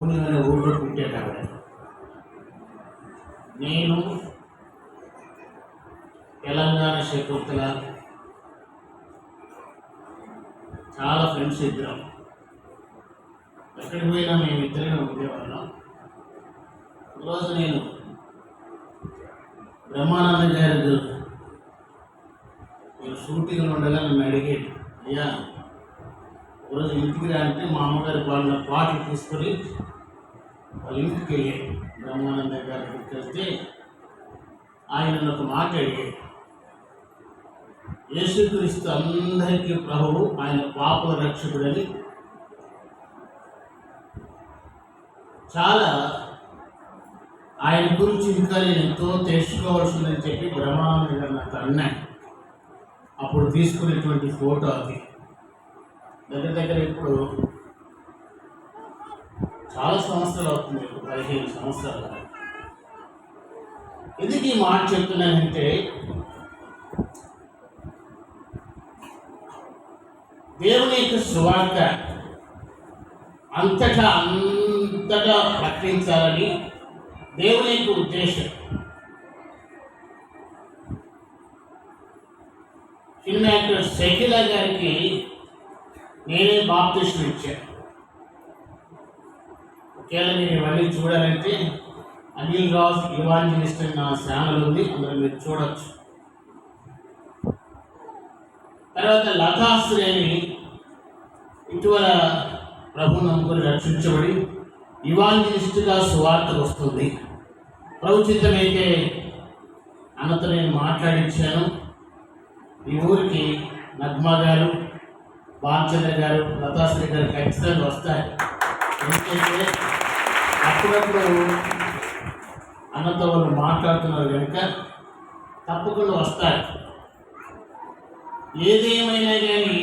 పుణ్యమైన ఊళ్ళో పుట్టాడు ఆవిడ నేను తెలంగాణ శకుంతల చాలా ఫ్రెండ్స్ ఇద్దరం ఎక్కడికి పోయినా మేము ఇద్దరే ఉండేవాళ్ళం రోజు నేను బ్రహ్మానంద గారి మీరు షూటింగ్లో ఉండగా నన్ను అడిగేది అయ్యా రోజు ఇంటికి రాంటే మా అమ్మగారి వాళ్ళ పాటలు తీసుకొని వాళ్ళ ఇంటికి వెళ్ళి బ్రహ్మానంద గారి ఇంటికి వెళ్తే ఆయన ఒక మాట అడిగాడు యేసుక్రీస్తు అందరికీ ప్రభువు ఆయన పాప రక్షకుడని. చాలా ఆయన గురించి ఇంకా నేను ఎంతో తెలుసుకోవాల్సిందని చెప్పి బ్రహ్మానంద గారు నాకు అన్నాడు అప్పుడు తీసుకునేటువంటి ఫోటో అది. దగ్గర దగ్గర ఇప్పుడు చాలా సంవత్సరాలు అవుతుంది ఇప్పుడు పదిహేను సంవత్సరాలు. ఎందుకు ఈ మాట చెప్తున్నానంటే దేవుని యొక్క సువార్త అంతటా అంతటా ప్రకటించాలని దేవుని యొక్క ఉద్దేశం. ఇన్ యాక్టర్ షకీల గారికి నేనే బాప్తిష్టం ఇచ్చాను ఒకవేళ నేను ఇవన్నీ చూడాలంటే అనిల్ రాజ్ ఇవాంజలిస్ట్ అని నా ఛానల్ ఉంది అందులో మీరు చూడవచ్చు తర్వాత లతాశ్రేణి ఇటీవల ప్రభు నమ్ముకుని రక్షించబడి ఇవాంజలిస్ట్గా సువార్త వస్తుంది. ప్రభుచితమైతే అన్నతో నేను మాట్లాడించాను. ఈ ఊరికి నగ్మా గారు బాలచంద్ర గారు లతాశ్రీ గారు ఖచ్చితంగా వస్తారు. ఎందుకంటే అప్పుడప్పుడు అన్నతో వాళ్ళు మాట్లాడుతున్నారు కనుక తప్పకుండా వస్తారు. ఏదేమైనా కానీ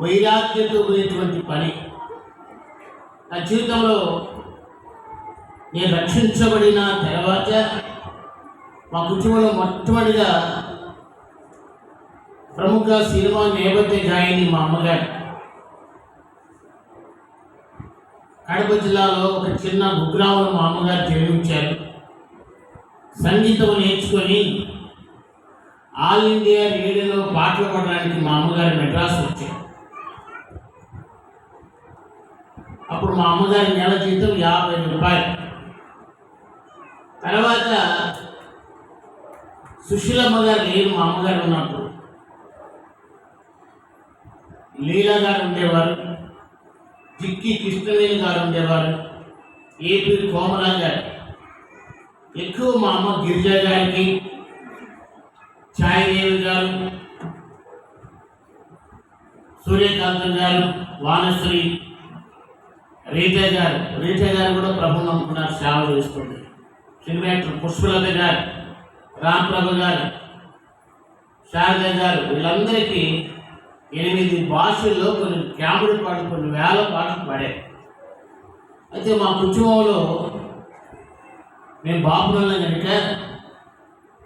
వైరాగ్యతో కూడినటువంటి పని నా జీవితంలో నేను రక్షించబడిన తర్వాత మా కుటుంబంలో మొట్టమొదటిగా ప్రముఖ సినిమా నేపథ్య గాయని మా అమ్మగారు. కడప జిల్లాలో ఒక చిన్న కుగ్రామంలో మా అమ్మగారు జన్మించారు. సంగీతం నేర్చుకొని ఆల్ ఇండియా రేడియోలో పాటలు పాడడానికి మా అమ్మగారు మెడ్రాస్ వచ్చారు. అప్పుడు మా అమ్మగారి నెల జీతం యాభై రూపాయలు. తర్వాత సుశీలమ్మ గారు లేరు మా అమ్మగారు ఉన్నప్పుడు. లీలా గారు ఉండేవారు జిక్కి కృష్ణవేణి గారు ఉండేవారు ఏపీ కోమలా గారు. ఎక్కువ మా అమ్మ గిరిజ గారికి ఛాయదేవి గారు సూర్యకాంతం గారు వానశ్రీ రీత గారు. రీత గారు కూడా ప్రభు నమ్ముకున్నారు సేవ చేస్తుంది సినిమా పుష్పలత గారు రాంప్రభ గారు శారద గారు వీళ్ళందరికీ ఎనిమిది భాషల్లో కొన్ని క్యాముడు పాటలు కొన్ని వేల పాటలు పాడారు. అయితే మా కుటుంబంలో మేము బాపులలో కనుక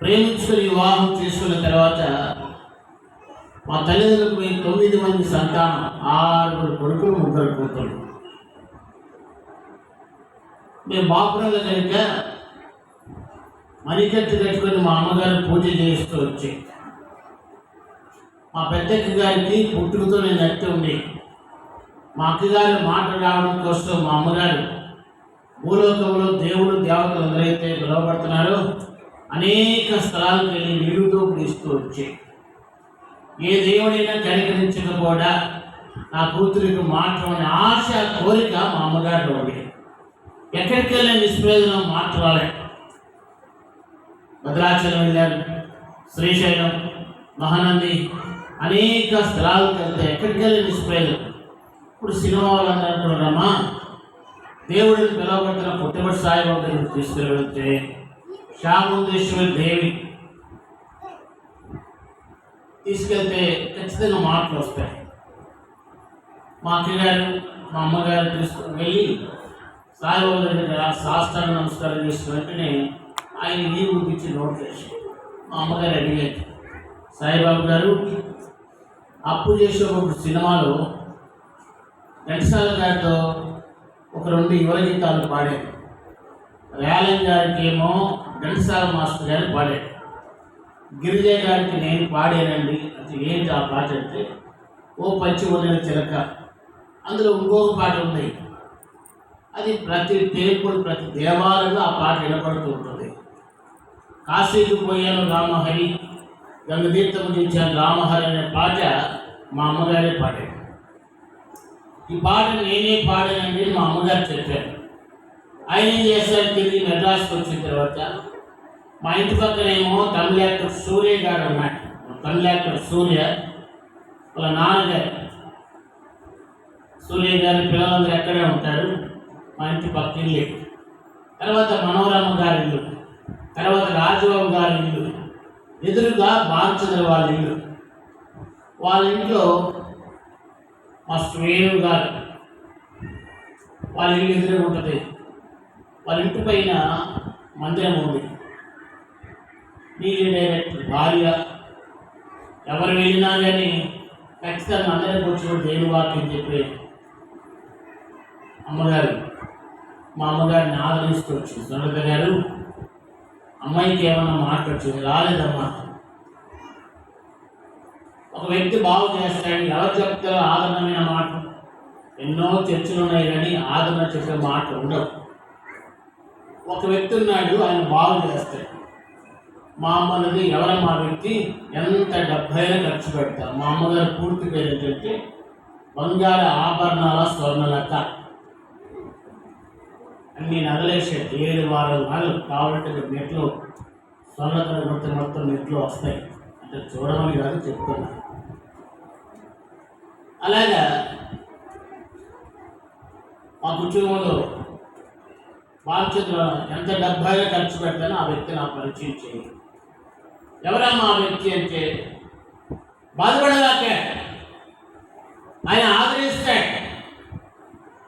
ప్రేమించుకుని వివాహం చేసుకున్న తర్వాత మా తల్లిదండ్రులకు మేము తొమ్మిది మంది సంతానం ఆరుగురు కొడుకులు ముగ్గురు కూతురు మేము బాపురాలు కనుక మణికట్టు కట్టుకొని మా అమ్మగారు పూజ చేస్తూ వచ్చాయి మా పెద్దక్క గారికి పుట్టుకతో నేను అట్టి ఉండి. మా అక్కగారు మాట రావడం కోసం మా అమ్మగారు భూలోకంలో దేవుడు దేవతలు ఎవరైతే పిలువబడుతున్నారో అనేక స్థలాలకు వెళ్ళి నిలువుతో పిలుస్తూ వచ్చే. ఏ దేవుడైనా కనికరించకపోడా? నా కూతురికి మాట్లాడని ఆశ కోరిక మా అమ్మగారిలో ఉంది ఎక్కడికి వెళ్ళిన నిష్ప్రయోజనం మాట్లాడాలి. భద్రాచలం వెళ్ళారు శ్రీశైలం మహానంది అనేక స్థలాలకు వెళ్తే ఎక్కడికి వెళ్ళి నిష్ప్రయోజనం ఇప్పుడు సినిమా వాళ్ళు అంటున్నారమ్మా దేవుడిని పిలువబడుతున్న పుట్టబడి సాయిబాబు దగ్గరికి తీసుకెళ్తే శాముందేశ్వరి దేవి తీసుకెళ్తే ఖచ్చితంగా మాటలు వస్తాయి. మా అక్కగారు మా అమ్మగారు తీసుకుని వెళ్ళి సాయిబాబు దగ్గర శాస్త్రాన్ని నమస్కారం చేసిన వెంటనే ఆయన నీరు గురించి నోట్ చేసి మా అమ్మగారు అడిగారు సాయిబాబు గారు అప్పు చేసే ఒక సినిమాలో ఘంటసాల గారితో ఒక రెండు యువ గీతాలు పాడారు. రేలం గారికి ఏమో ఘంటసాల మాస్టర్ గారు పాడాడు గిరిజ గారికి నేను పాడానండి అది ఏంటి ఆ పాట అంటే ఓ పచ్చి వదిలిన చిలక. అందులో ఇంకొక పాట ఉంది. అది ప్రతి టేపుడు ప్రతి దేవాలయంలో ఆ పాట వినపడుతూ ఉంటుంది. కాశీకి పోయాను రామహరి గంగతీర్థము దించాను రామహరి అనే పాట మా అమ్మగారే పాడారు. ఈ పాట నేనే పాడానండి మా అమ్మగారు చెప్పారు. ఆయన ఏం చేశారు తిరిగి మెడ్రాస్కి వచ్చిన తర్వాత మా ఇంటి పక్కనేమో తమిళ యాక్టర్ సూర్య గారు ఉన్నాడు తమిళ యాక్టర్ సూర్య వాళ్ళ నాన్నగారు. సూర్య గారి పిల్లలందరూ ఎక్కడే ఉంటారు. మా ఇంటి పక్క ఇల్లు. తర్వాత మనోరమ గారి ఇల్లు. తర్వాత రాజబాబు గారి ఇల్లు. ఎదురుగా బాలచంద్ర వాళ్ళ ఇల్లు. వాళ్ళ ఇంట్లో మా శ్రేణు గారు వాళ్ళ ఇల్లు ఎదురుగా ఉంటుంది. వాళ్ళ ఇంటి పైన మందిరం ఉంది. నీళ్ళు డైరెక్ట్ భార్య ఎవరు వెళ్ళినా కానీ ఖచ్చితంగా అందరికి కూర్చొని దేవుని వాక్యం చెప్పే అమ్మగారు. మా అమ్మగారిని ఆదరిస్తూ వచ్చింది. సునీత గారు అమ్మాయికి ఏమన్నా మాట వచ్చింది రాలేదమ్మా. ఒక వ్యక్తి బాగు చేస్తాడని ఎవరు చెప్తారో ఆదరణమైన మాట. ఎన్నో చర్చలు ఉన్నాయి కానీ ఆదరణ చెప్పే మాట ఉండవు. ఒక వ్యక్తి ఉన్నాడు ఆయన బాగు చేస్తాడు. మా అమ్మది అన్నది ఎవరమ్మా వ్యక్తి ఎంత డెబ్బైనా ఖర్చు పెడతారు. మా అమ్మగారు పూర్తి పేరు ఏంటంటే బంగారు ఆభరణాల స్వర్ణలత. అన్ని నగలేసే ఏడు వారాలు నాలుగు కావాలంటే నెట్లో స్వర్ణతను మొత్తం మొత్తం నెట్లో వస్తాయి. అంటే చూడమని కాదు చెప్తున్నా. అలాగా మా కుటుంబంలో బాధ్యతలో ఎంత డెబ్బైగా ఖర్చు పెడతానో ఆ వ్యక్తి నాకు పరిచయం చేయి. ఎవరమ్మా ఆ వ్యక్తి అంటే? బాధపడగాకే ఆయన ఆదరిస్తాడు.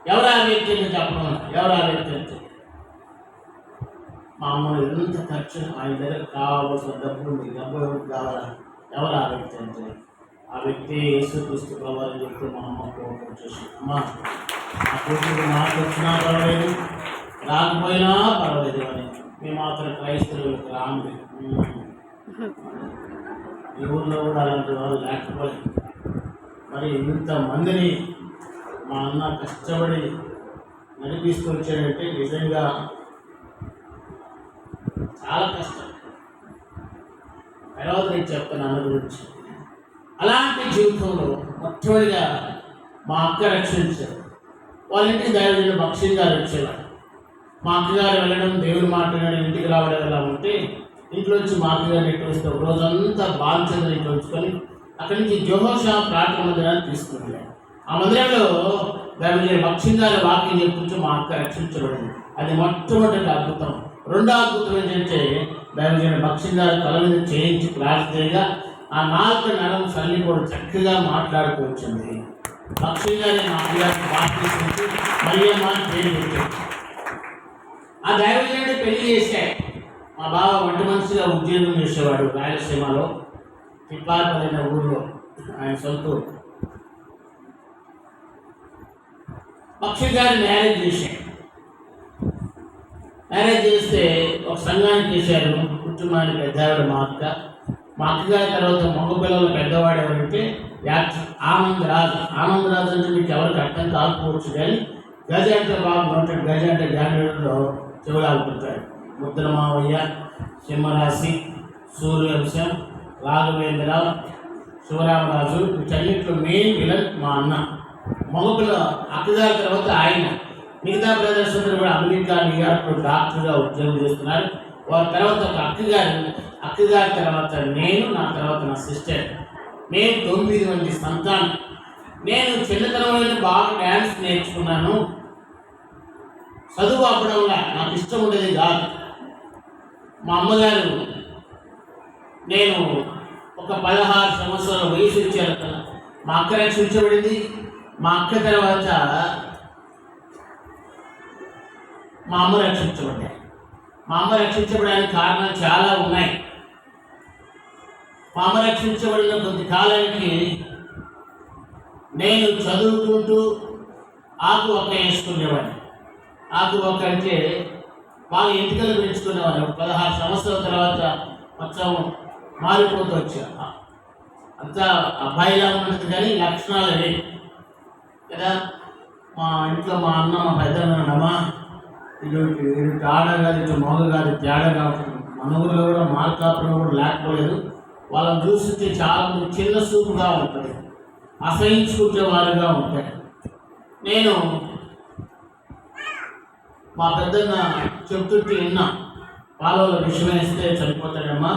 ఎవరు ఆ వ్యక్తి అని చెప్పడం ఎవరు ఆ వ్యక్తి అంటే మా అమ్మ ఎంత ఖర్చు ఆయన దగ్గర కావాల్సిన డబ్బు ఉంది డబ్బు ఎవరికి కావాలా? ఎవరు ఆ వ్యక్తి అంటే? ఆ వ్యక్తి యేసుక్రీస్తు ప్రభావం అని మా అమ్మ కోపం వచ్చేసి అమ్మ ఆ కూతురు నాకు వచ్చినా పర్వాలేదు రాకపోయినా పర్వాలేదు అని. మేము మాత్రం క్రైస్తవులకు రాముడి ఈ ఊళ్ళో కూడా అలాంటి వాళ్ళు లేకపోలేదు. మరి ఇంతమందిని మా అన్న కష్టపడి నడిపిస్తూ వచ్చాడంటే నిజంగా చాలా కష్టం. తర్వాత నేను చెప్తాను అన్న గురించి. అలాంటి జీవితంలో మొట్టమొదటిగా మా అక్క రక్షించారు. వాళ్ళ ఇంటికి దైవజనుడు భక్ష్యం గారు వచ్చేవాడు మా అక్కగారు వెళ్ళడం దేవుని మాట్లాడడం ఇంటికి రావడం ఎలా ఉంటే ఇంట్లో వచ్చి మా అక్కగారిని ఎట్టు వస్తే ఒక రోజంతా బాలచంద్ర ఇంట్లో ఉంచుకొని అక్కడి నుంచి జోహోషా ప్రార్థన మందిరాన్ని వెళ్ళాను ఆ మందిరంలో దాన్ని భక్ష్యం వాక్యం చెప్పించు మా అక్క రక్షించబడింది అది మొట్టమొదటి అద్భుతం. రెండో అద్భుతం ఏంటంటే దాన్ని భక్ష్యం గారి తల మీద చేయించి ప్రార్థనగా ఆ నాలుగు నరం తల్లి కూడా చక్కగా మాట్లాడుతూ వచ్చింది భక్ష్యం మాట్లాడుతూ మా మళ్ళీ బాప్తీసించి అని పేరు పెట్టాడు ఆ దైవజనుడు పెళ్ళి చేశాడు మా బావ వంట మనిషిగా ఉద్యోగం చేసేవాడు రాయలసీమలో తిప్పారపల్లి ఊళ్ళో ఆయన సొంత పక్షి గారి మ్యారేజ్ చేశారు మ్యారేజ్ చేస్తే ఒక సంఘానికి చేశారు కుటుంబానికి పెద్దవాడు మా అక్క మా అక్కగారి తర్వాత మగ పిల్లలు పెద్దవాడు ఎవరంటే యాక్టర్ ఆనంద్ రాజు ఆనంద్ రాజు అంటే మీకు ఎవరికి అర్థం కాకపోవచ్చు కానీ గజ అంటే ఉంటాడు గజ అంటే జానవరిలో చెవులాగుతుంటాడు ముద్ర మావయ్య సింహరాశి సూర్యవంశం రాఘవేంద్ర శివరామరాజు వీటన్నిటిలో మెయిన్ విలన్ మా అన్న. మగపిల్ల అక్కగారి తర్వాత ఆయన మిగతా బ్రదర్స్ అందరూ కూడా అమెరికా న్యూయార్క్లో డాక్టర్గా ఉద్యోగం చేస్తున్నారు. వారి తర్వాత ఒక అక్కగారు అక్కగారి తర్వాత నేను నా తర్వాత నా సిస్టర్ నేను తొమ్మిది మంది సంతానం. నేను చిన్నతనంలోనే బాగా డ్యాన్స్ నేర్చుకున్నాను. చదువు అవ్వడంగా నాకు ఇష్టం ఉండేది కాదు. మా అమ్మగారు నేను ఒక పదహారు సంవత్సరాల వయసు ఇచ్చారు మా అక్క రక్షించబడింది మా అక్క తర్వాత మా అమ్మ రక్షించబడ్డాయి. మా అమ్మ రక్షించబడడానికి కారణాలు చాలా ఉన్నాయి. మా అమ్మ రక్షించబడిన కొద్ది కాలానికి నేను చదువుకుంటూ ఆకు ఒక్క వేసుకునేవాడిని. ఆకు ఒక్క అంటే బాగా ఎంటికలు పెంచుకునేవారు పదహారు సంవత్సరాల తర్వాత మొత్తం మారిపోతూ వచ్చా అంతా అబ్బాయిలా ఉన్నట్టు కానీ లక్షణాలు అనేవి మా ఇంట్లో మా అన్న మా పెద్ద అమ్మా ఇటు ఇటు ఆడ కాదు ఇటు మగ కాదు తేడా కాదు మన ఊళ్ళో కూడా మార్కాపురం కూడా లేకపోలేదు. వాళ్ళని చూస్తుంటే చాలా చిన్న చూపుగా ఉంటుంది అసహించుకుంటే వారుగా ఉంటాయి నేను మా పెద్దన్న చెప్తుంటే విన్నా. పాలలో విషయం వేస్తే చనిపోతాడమ్మా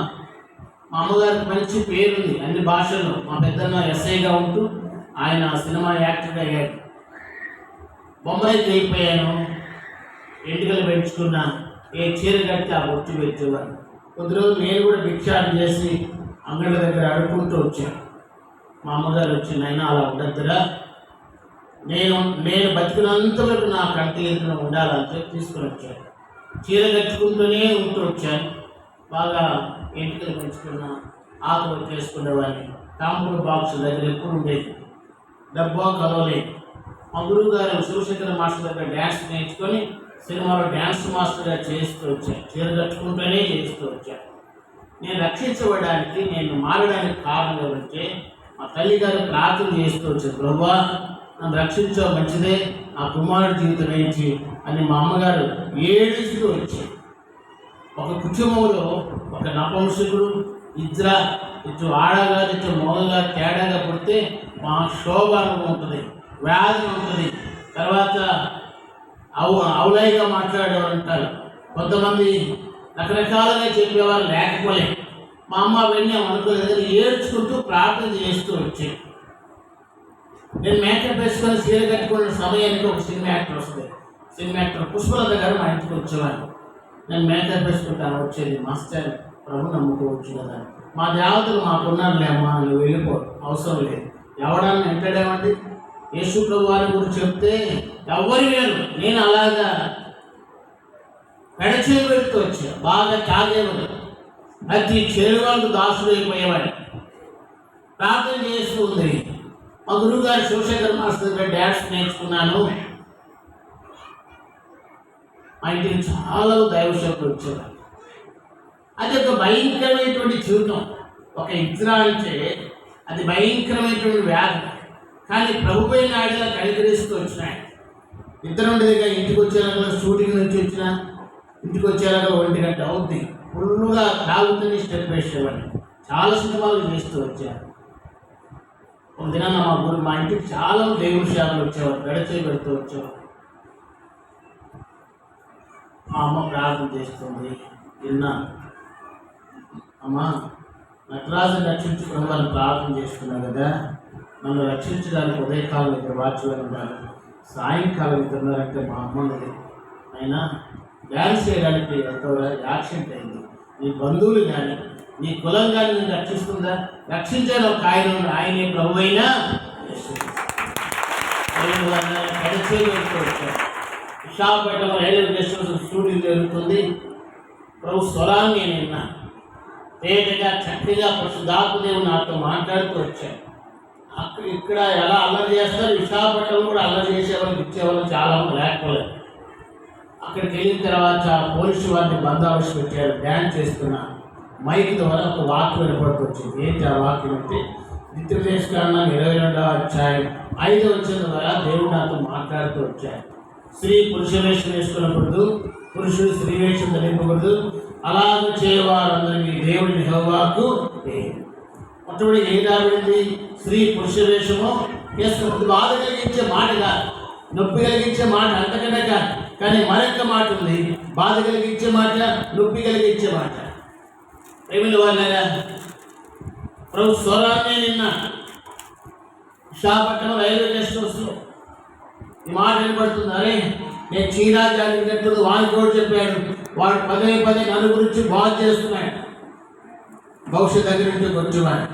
మా అమ్మగారికి మంచి పేరుంది అన్ని భాషల్లో. మా పెద్దన్న ఎస్ఐగా ఉంటూ ఆయన సినిమా యాక్టర్ అయ్యాడు. బొంబాయికి అయిపోయాను ఎంటుకలు పెంచుకున్నా. ఏ చీర కట్టి ఆ బొట్టు పెట్టేవాడు కొద్ది రోజులు నేను కూడా భిక్షాటన చేసి అంగడి దగ్గర అడుక్కుంటూ వచ్చాను. మా అమ్మగారు వచ్చి నైనా అలా ఉండద్దురా. నేను నేను బతికినంత వరకు నా కంటి ఎదురున ఉండాలని చెప్పి తీసుకుని వచ్చాను. చీర కట్టుకుంటూనే ఉంటూ వచ్చాను. బాగా ఎంటుకలు పెంచుకున్నా ఆకులు చేసుకునేవాడిని. తాంబూల బాక్స్ దగ్గర ఎప్పుడు ఉండేది? డబ్బా కలవలేదు మా గురువు గారు శివశంకర మాస్టర్ దగ్గర డ్యాన్స్ నేర్చుకొని సినిమాలో డ్యాన్స్ మాస్టర్గా చేస్తూ వచ్చాను. చీర కట్టుకుంటూనే చేస్తూ వచ్చాను. నేను రక్షించబడడానికి నేను మారడానికి కారణం ఏమంటే మా తల్లి గారు ప్రార్థన చేస్తూ వచ్చారు ప్రభా నన్ను రక్షించో మంచిదే. నా కుమారుడు జీవితం ఏంటి? అని మా అమ్మగారు ఏడుస్తూ వచ్చారు. ఒక కుటుంబంలో ఒక నపంసకుడు ఇద్దర ఇటు ఆడగా ఇటు మొగగా తేడాగా పుడితే మా శోభ ఉంటుంది వ్యాధి ఉంటుంది. తర్వాత అవు అవులాయిగా మాట్లాడేవారు అంటారు కొంతమంది రకరకాలుగా చెప్పేవారు లేకపోలే. మా అమ్మ వెళ్ళి అనుకోలేదు కానీ ఏడ్చుకుంటూ ప్రార్థన చేస్తూ వచ్చాయి నేను మేకప్ వేసుకొని చీర కట్టుకున్న సమయానికి ఒక సినిమా యాక్టర్ వస్తుంది. సినిమా యాక్టర్ పుష్పలత గారు మా ఇంటికి వచ్చేవారు. నేను మేకప్ వేసుకుంటాను వచ్చేది మాస్టర్. ప్రభు నమ్ముకోవచ్చు కదా. మా దేవతలు మాకున్నారులే అమ్మా నువ్వు వెళ్ళిపో అవసరం లేదు. ఎవడన్నా ఎంటాడేమండి యేసు ప్రభు వారి గురించి చెప్తే ఎవరు లేరు నేను అలాగా పెడచే పెడుతూ వచ్చా బాగా తాగేవాడు. అతి చెరువాళ్ళు దాసుడు అయిపోయేవాడు. ప్రార్థన చేస్తూ ఉంది. మా గురువుగారు శివశంకర్ మాస్టర్ దగ్గర డ్యాన్స్ నేర్చుకున్నాను. మా ఇంటికి చాలా దైవశక్తులు వచ్చేవారు. అది ఒక భయంకరమైనటువంటి జీవితం. ఒక ఇజ్రాయిల్చే అంటే అది భయంకరమైనటువంటి వ్యాధి. కానీ ప్రభుపై నాయుడుగా కనికరిస్తూ వచ్చినాయి. ఇద్దరు ఉండేదిగా ఇంటికి వచ్చేలాగా షూటింగ్ నుంచి వచ్చిన ఇంటికి వచ్చేలాగా ఒంటి గంట అవుద్ది. ఫుల్గా తాగుతుంది స్టెప్ వేసేవాడిని. చాలా సినిమాలు చేస్తూ వచ్చారు ఒక దినాన మా గురు మా ఇంటికి చాలా దేవుడి సేవలు వచ్చేవారు. గడచే పెడుతూ వచ్చేవారు. మా అమ్మ ప్రార్థన చేస్తుంది. విన్నా అమ్మా నటరాజు రక్షించుకుని వాళ్ళు ప్రార్థన చేస్తున్నారు కదా. నన్ను రక్షించడానికి ఉదయకాలం ఇద్దరు వాచ్మెన్ ఉన్నారు. సాయంకాలం ఇద్దరున్నారంటే మా మా ఉన్నది అయినా డ్యాన్స్ చేయడానికి ఎంతో యాక్సిడెంట్ అయింది. నీ బంధువులు కానీ నీ కులం కానీ నేను రక్షిస్తుందా? రక్షించాను ఒక ఆయన ఆయనే ప్రభు అయినా విశాఖపట్నం రైల్వే స్టేషన్ షూటింగ్ జరుగుతుంది. ప్రభు స్వరాన్ని నేను విన్నాను. తేలిగా చక్కగా పశుదాపుదేవు నాతో మాట్లాడుతూ వచ్చాను అక్కడ ఇక్కడ ఎలా అల్లరి చేస్తారు? విశాఖపట్నం కూడా అల్లరి చేసేవాళ్ళు ఇచ్చేవాళ్ళు చాలా మంది లేకపోలేదు. అక్కడికి వెళ్ళిన తర్వాత పోలీసు వారిని బందోబస్తు పెట్టారు డ్యాన్స్ చేస్తున్నా. మైక్ ద్వారా ఒక వాక్యం వినపడుతూ వచ్చింది ఏంటి ఆ వాక్యం అంటే నిత్యదేశకాండం ఇరవై రెండవ అధ్యాయం ఐదు వచ్చిన ద్వారా దేవుడు నాతో మాట్లాడుతూ వచ్చాడు. స్త్రీ పురుష వేషం వేసుకున్నప్పుడు పురుషుడు స్త్రీ వేషం ధరింపకూడదు అలాగ చేయవారందరికీ దేవుడిని హోవాకు మొట్టమొదటి ఏం స్త్రీ పురుష వేషము వేసుకున్నప్పుడు బాధ కలిగించే మాట కాదు నొప్పి కలిగించే మాట అంతకంటే కాదు కానీ మరొక మాట ఉంది. బాధ కలిగించే మాట నొప్పి కలిగించే మాట. ఏమిటి వాళ్ళగా ప్రభు స్వరాన్ని నిన్న విశాఖపట్నం రైల్వే స్టేషన్స్లో ఈ మాట వినపడుతుంది. అరే నేను చీనా జాతి కట్టుడు కూడా చెప్పాడు. వాడు పదే పదే నన్ను గురించి బాగా చేస్తున్నాయి భవిష్యత్ దగ్గర నుంచి వచ్చేవాడు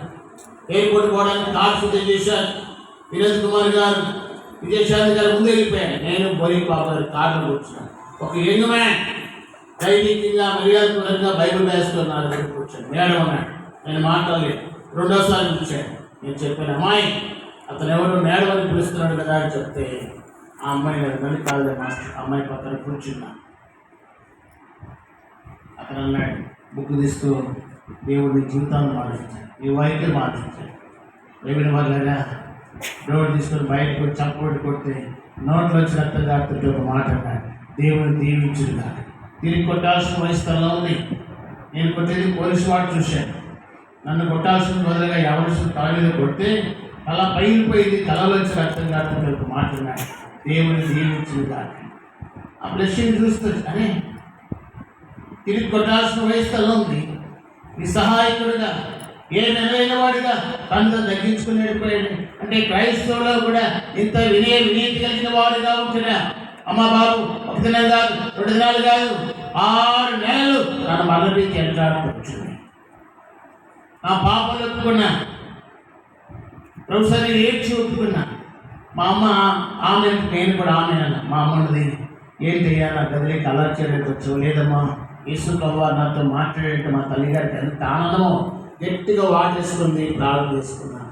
ఎయిర్పోర్ట్ పోవడానికి కార్ సిద్ధం చేశారు. వినోద్ కుమార్ గారు విజయశాంతి గారు ముందు వెళ్ళిపోయాను నేను బోరి బాబు గారు కార్లో కూర్చున్నాను. ఒక యంగ్ మ్యాన్. దైనికంగా మర్యాదపూర్వకంగా బైబిల్ వేసుకున్నాను కూర్చొని మేడం అన్నాడు నేను మాట్లాడలేదు. రెండోసారి చూశాను. నేను చెప్పాను అమ్మాయి అతను ఎవరు మేడం అని పిలుస్తున్నాడు కదా అని చెప్తే ఆ అమ్మాయి గారు మళ్ళీ కాదు మాస్టర్ అమ్మాయి పక్కన కూర్చున్నాను అక్కడ బుక్ తీస్తూ దేవుడి జీవితాన్ని మార్చించాడు ఈ వైఖరి మార్చించాడు దేవుని వల్లగా డోర్ తీసుకొని బయటకు వచ్చి కొడితే నోట్లో వచ్చి రక్తం కాకుంటే ఒక మాట అన్నాడు. దేవుని దీవించుగా తిరిగి కొట్టాల్సిన వయసులో ఉంది. నేను కొట్టేది పోలీసు వాడు చూశాను నన్ను కొట్టాల్సిన బదులుగా ఎవరు తల మీద కొడితే తల పైలిపోయింది తలలో వచ్చి రక్తం కాకుండా ఒక మాట అన్నాడు. దేవుని దీవించుగా ఆ బ్లెస్సింగ్ చూస్తూ అనే తిరిగి కొట్టాల్సిన వయసులో ఉంది. నీ సహాయకుడుగా ఏ నెలైన వాడుగా తనతో తగ్గించుకుని వెళ్ళిపోయాడు. అంటే క్రైస్తవులో కూడా ఇంత వినయ వినీతి కలిగిన వాడుగా ఉంటున్నా అమ్మ బాబు ఒక దినం కాదు రెండు దినాలు కాదు ఆరు నెలలు తన మరణించి ఎంటాడుకొచ్చింది నా పాపలు ఒప్పుకున్నా. ప్రొఫెసర్ ఏడ్చి ఒప్పుకున్నా. మా అమ్మ ఆమె నేను కూడా ఆమె అన్న. మా అమ్మది ఏంటయ్యా నా గదిలోకి అలర్ట్ చేయడానికి వచ్చావు? లేదమ్మా. యేసు ప్రభు నాతో మాట్లాడేట మా తల్లిగారికి ఎంత ఆనందమో గట్టిగా వాటేసుకుంది ప్రార్థన చేసుకున్నాను.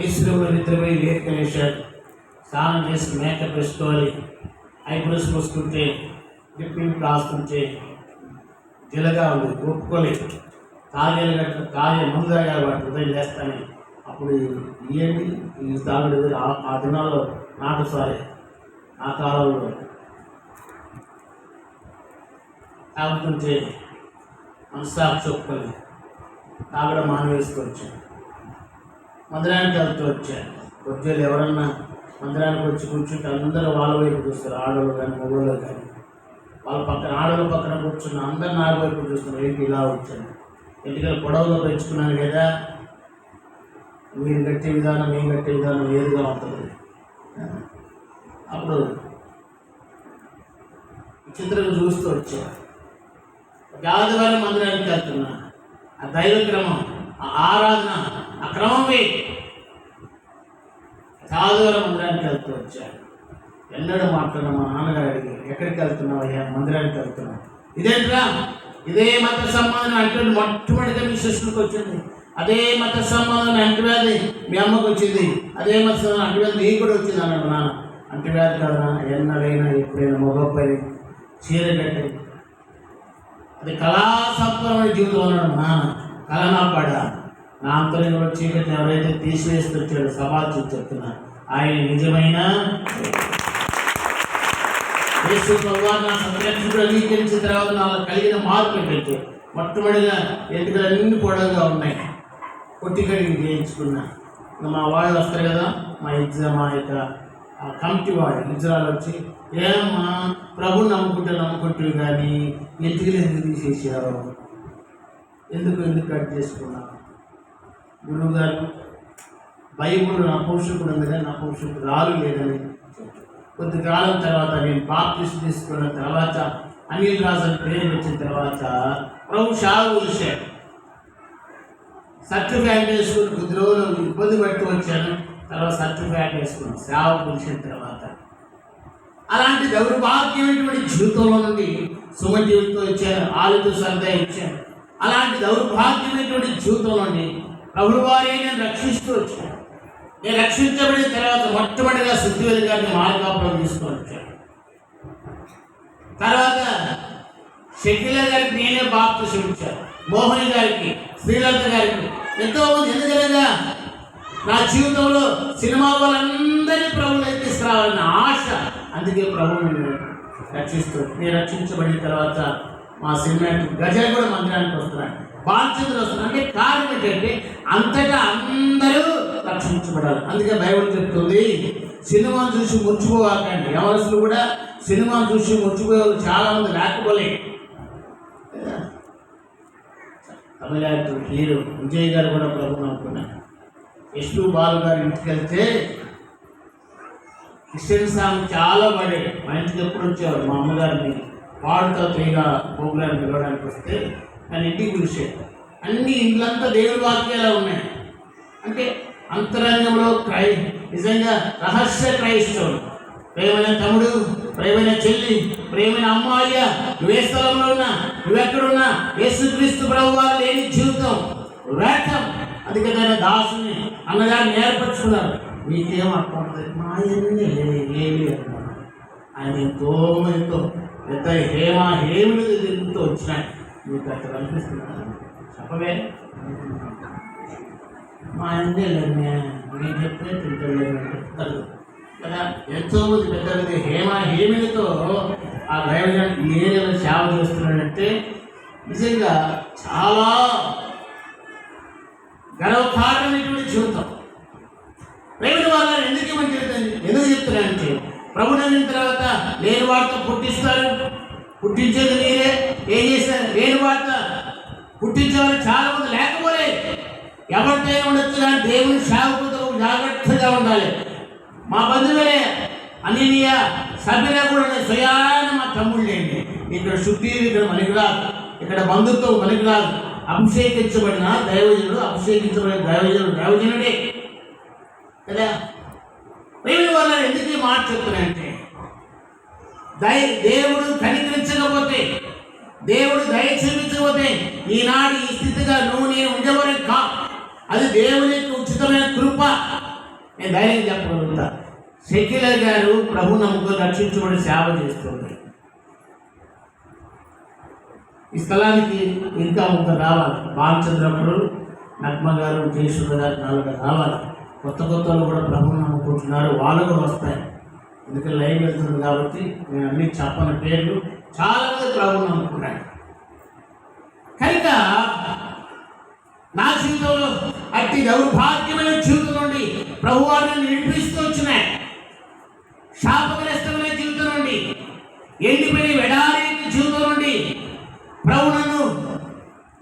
యేసులో నిద్రపోయి లేఖలేశాడు స్నానం చేసి మేకప్ వేసుకోవాలి. ఐబ్రోస్ పోసుకుంటే డిప్పింగ్ రాస్తుంటే జిలగా ఉంది ఒప్పుకోలేదు తాగేలు గట్ట తాగే ముందు వాటి హృదయం చేస్తానే అప్పుడు ఇవన్నీ ఈ తాగుడు ఆ- ఆ దినాల్లో నాటు సారీ. ఆ కాలంలో తాగుతుంటే మనసాక్షి చొప్పుకొని తాగడం మానేసుకొచ్చు మందిరానికి వెళ్తూ వచ్చారు వచ్చేది ఎవరన్నా మందిరానికి వచ్చి కూర్చుంటే అందరూ వాళ్ళ వైపు చూస్తారు. ఆడవాళ్ళు కానీ మగవాళ్ళు కానీ. వాళ్ళ పక్కన ఆడవాళ్ళ పక్కన కూర్చున్న అందరు నాలుగు వైపు చూస్తున్నారు. ఏంటి ఇలా వచ్చాను ఎందుకంటే గొడవలో పెంచుకున్నాను కదా? మీరు కట్టే విధానం మేము కట్టే విధానం ఏదిగా ఉంటుంది. అప్పుడు చిత్రం చూస్తూ వచ్చారు ఒక మందిరానికి వెళ్తున్నా. ఆ దైవ క్రమం ఆ ఆరాధన ఆ క్రమమే ఆదివారం మందిరానికి వెళ్తూ వచ్చాను ఎన్నడూ మాట్లాడిన మా నాన్నగారు అడిగి ఎక్కడికి వెళ్తున్నావు అయ్యా? మందిరానికి వెళ్తున్నావు. ఇదేంట్రా? ఇదే మత సంబంధం అంటే మొట్టమొదటిగా మీ శిష్యులకు వచ్చింది. అదే మత సంబంధం అంటువ్యాధి మీ అమ్మకు వచ్చింది. అదే మత సంబంధం అంటువ్యాధి నీకు కూడా వచ్చింది అన్నాడు నాన్న. అంటువ్యాధి కదా ఎన్నడైనా ఎప్పుడైనా మొగపై చీర కట్టి అది కళా జీవితం అన్నాడు మా నాన్న. కళనాపాడ. నా అంతరంగంలో చీకటిని ఎవరైతే తీసివేస్తూ సవాల్ సమాజం చెప్తున్నా. ఆయన నిజమైన యేసు ప్రభువా నా సంరక్షకుడు అంగీకరించిన తర్వాత నాకు కలిగిన మార్పు ఏంటంటే మొట్టమొదటిగా అన్ని పొడవుగా ఉన్నాయి. కొట్టి కడిగి చేయించుకున్నా ఇంకా మా వాళ్ళు వస్తారు కదా మా ఎగ్జామ్ మా యొక్క కమిటీ వాడు నిజరాలు వచ్చి ఏమమ్మా ప్రభుని నమ్ముకుంటే నమ్ముకుంటే కానీ ఎందుకు ఎందుకు తీసేసావు ఎందుకు ఎందుకు కట్ చేసుకున్నావు గురువు గారు బైబుల్ నా పోషకుడు ఉంది కానీ నా పోషకుడు రాలు లేదని కొద్ది కాలం తర్వాత నేను బాప్టిస్ట్ తీసుకున్న తర్వాత అనిల్ రాజన్ పేరు వచ్చిన తర్వాత ప్రభు షాగు పిలిచాడు సర్టిఫికేట్ చేసుకుని కొద్ది రోజులు ఇబ్బంది పెట్టి వచ్చాను. తర్వాత సర్టిఫికేట్ వేసుకున్నాం. సేవ పిలిచిన తర్వాత. అలాంటి దౌర్భాగ్యమైనటువంటి జీవితంలో నుండి సుమ జీవితంతో ఇచ్చాను ఆలుతో సరదా ఇచ్చారు. అలాంటి దౌర్భాగ్యమైనటువంటి జీవితంలో నుండి వారే నేను రక్షిస్తూ వచ్చాను. నేను రక్షించబడిన తర్వాత మొట్టమొదటిగా శుద్ధివేది గారిని మార్గాపురం తీసుకొని వచ్చాను. తర్వాత షకీల గారికి నేనే బాప్తు చూపించాను మోహని గారికి శ్రీలత గారికి ఎంతో మంది ఎందుకనగా నా జీవితంలో సినిమా వాళ్ళందరినీ ప్రభువులు తీసుకురావాలన్న ఆశ. అందుకే ప్రభువు రక్షిస్తూ నేను రక్షించబడిన తర్వాత మా సినిమాకి గజాలు కూడా మందిరానికి వస్తున్నాడు బాధ్యతలు వస్తున్నాయి అంటే కారణం ఏంటంటే అంతటా అందరూ రక్షించబడాలి. అందుకే బైబుల్ చెప్తుంది సినిమా చూసి మురిచిపోవాకండి. ఎవరసలు కూడా సినిమా చూసి మురిచిపోయే చాలామంది చాలా మంది లేకపోలే. తమిళ హీరో విజయ్ గారు కూడా ప్రభుత్వం అనుకున్నాను ఎస్టు బాలు గారి ఇంటికి వెళ్తే క్రిస్టియన్ సాంగ్ చాలా పాడాడు మా ఇంటికి ఎప్పుడు వచ్చేవాడు మా అమ్మగారిని పాడుతా తీగా ప్రోగ్రాం పిలవడానికి వస్తే తన ఇంటికి పిలిచాడు అన్ని ఇండ్లంతా దేవుడి వాక్యాలు ఉన్నాయి. అంటే అంతరంగంలో క్రై నిజంగా రహస్య క్రైస్తవుడు ప్రేమైన తమ్ముడు ప్రేమైన చెల్లి ప్రేమైన అమ్మాయ్య నువ్వే స్థలంలో ఉన్నా నువ్వెక్కడున్నా యేసుక్రీస్తు ప్రభు వారు లేని జీవితం. వేటం అందుకే దాసుని అన్నగారు ఏర్పరచుకున్నారు మీకేం అర్థం మా అన్నీ ఏమి ఆయన ఎంతో ఎంతో ఎంత హేమ హేమిడి తిరుగుతూ వచ్చినాయి మీకు అక్కడ కనిపిస్తున్నాను చెప్పవే. మా అన్నీ నేను చెప్తే తింటలేము చెప్తారు. కదా ఎంతో మంది పెద్ద పెద్ద హేమ హేమిడితో ఆ దైవజన ఈ సేవ చేస్తున్నాడంటే నిజంగా చాలా గర్వకారణమైనటువంటి జీవితం. ప్రేమిన వాళ్ళని ఎందుకు ఇవ్వని ఎందుకు చెప్తున్నానంటే ప్రభు నమ్మిన తర్వాత లేని వార్త పుట్టిస్తారు. పుట్టించేది మీరే ఏం చేశారు లేని వార్త పుట్టించేవారు చాలా మంది లేకపోలే. ఎవరితో ఉండొచ్చు కానీ దేవుని సేవకులతో జాగ్రత్తగా ఉండాలి. మా బంధువులే అనీయ సభ్యుల కూడా స్వయాన మా తమ్ముళ్ళేండి ఇక్కడ శుద్ధి ఇక్కడ మలికరాదు ఇక్కడ బంధుత్వం మలికరాదు అభిషేకించబడిన దైవజనుడు అభిషేకించబడిన దైవజనుడు దైవజనుడే. కదా? ప్రేమిల వల్ల ఎందుకు ఈ మాట చెప్తున్నానంటే దయ దేవుడు కనికరించకపోతే దేవుడు దయ చూపించకపోతే ఈనాడు ఈ స్థితిగా నువ్వు నేను ఉండేవారే కా అది దేవుని ఉచితమైన కృప. నేను ధైర్యం చెప్పగలుగుతా. సెక్యులర్ గారు ప్రభు నమ్ముకొని రక్షించబడి సేవ చేస్తుంది ఈ స్థలానికి ఇంకా ఒక రావాలి. బాలచంద్రప్పుడు నగ్మ గారు జయసుధ గారు నాలుగు రావాలి. కొత్త కొత్త వాళ్ళు కూడా ప్రభుని నమ్ముకుంటున్నారు. వాళ్ళు కూడా వస్తాయి. ఎందుకంటే లైవ్ వెళ్తుంది కాబట్టి నేను అన్ని చెప్పని పేర్లు చాలా మంది ప్రభుని కనుక నా జీవితంలో అట్టి దౌర్భాగ్యమైన జీవితం నుండి ప్రభు వారిని నిడిపిస్తూ వచ్చినాయి శాపగ్రస్తమైన జీవితం నుండి ఎండిపోయి వెడారి ప్రభు నన్ను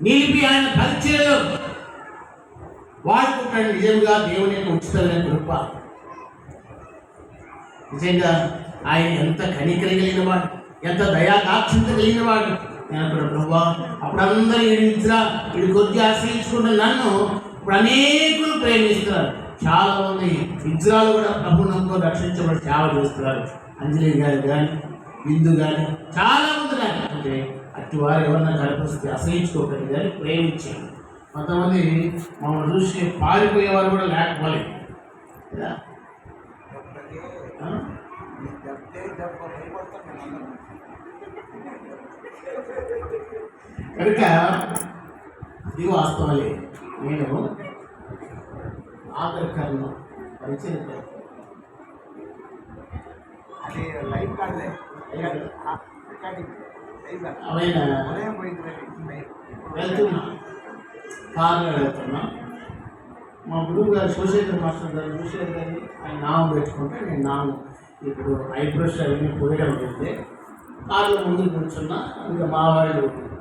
నిలిపి ఆయన పరిచయలు వాడుకుంటాడు. నిజంగా దేవుని యొక్క ఉచితమైన కృప. నిజంగా ఆయన ఎంత కనికరి కలిగిన వాడు ఎంత దయాదాక్షిత కలిగిన వాడు. నేను అక్కడ ప్రభా అప్పుడు అందరూ ఈడు నిద్ర కొద్ది ఆశ్రయించుకున్న నన్ను ఇప్పుడు అనేకులు ప్రేమిస్తున్నారు. చాలా మంది ఇజ్రాలు కూడా ప్రభు రక్షించబడి సేవ చేస్తున్నారు. అంజలి గారు కానీ బిందు కానీ చాలా మంది కానీ అంటే అట్టి వారు ఎవరన్నా కనిపిస్తే అసహించుకోకండి. కానీ ప్రేమించారు కొంతమంది మమ్మల్ని చూసి పారిపోయేవారు కూడా లేకపోలేదు. కదా? కనుక ఇది వాస్తవలే. నేను ఆఖరి కర్మ పరిచయం. అది లైవ్ కాదులే. రికార్డింగ్. ఆయన వెళ్తున్నా. కార్లో వెళ్తున్నా. మా గురువు గారు శివశేఖర్ మాస్టర్ గారు శివశేఖర్ గారిని ఆయన నామం పెట్టుకుంటే నేను నామం ఇప్పుడు ఐబ్రోస్ అవన్నీ పోయడం జరిగింది. కార్లో ముందు కూర్చున్నా. ఇంకా మా వాళ్ళు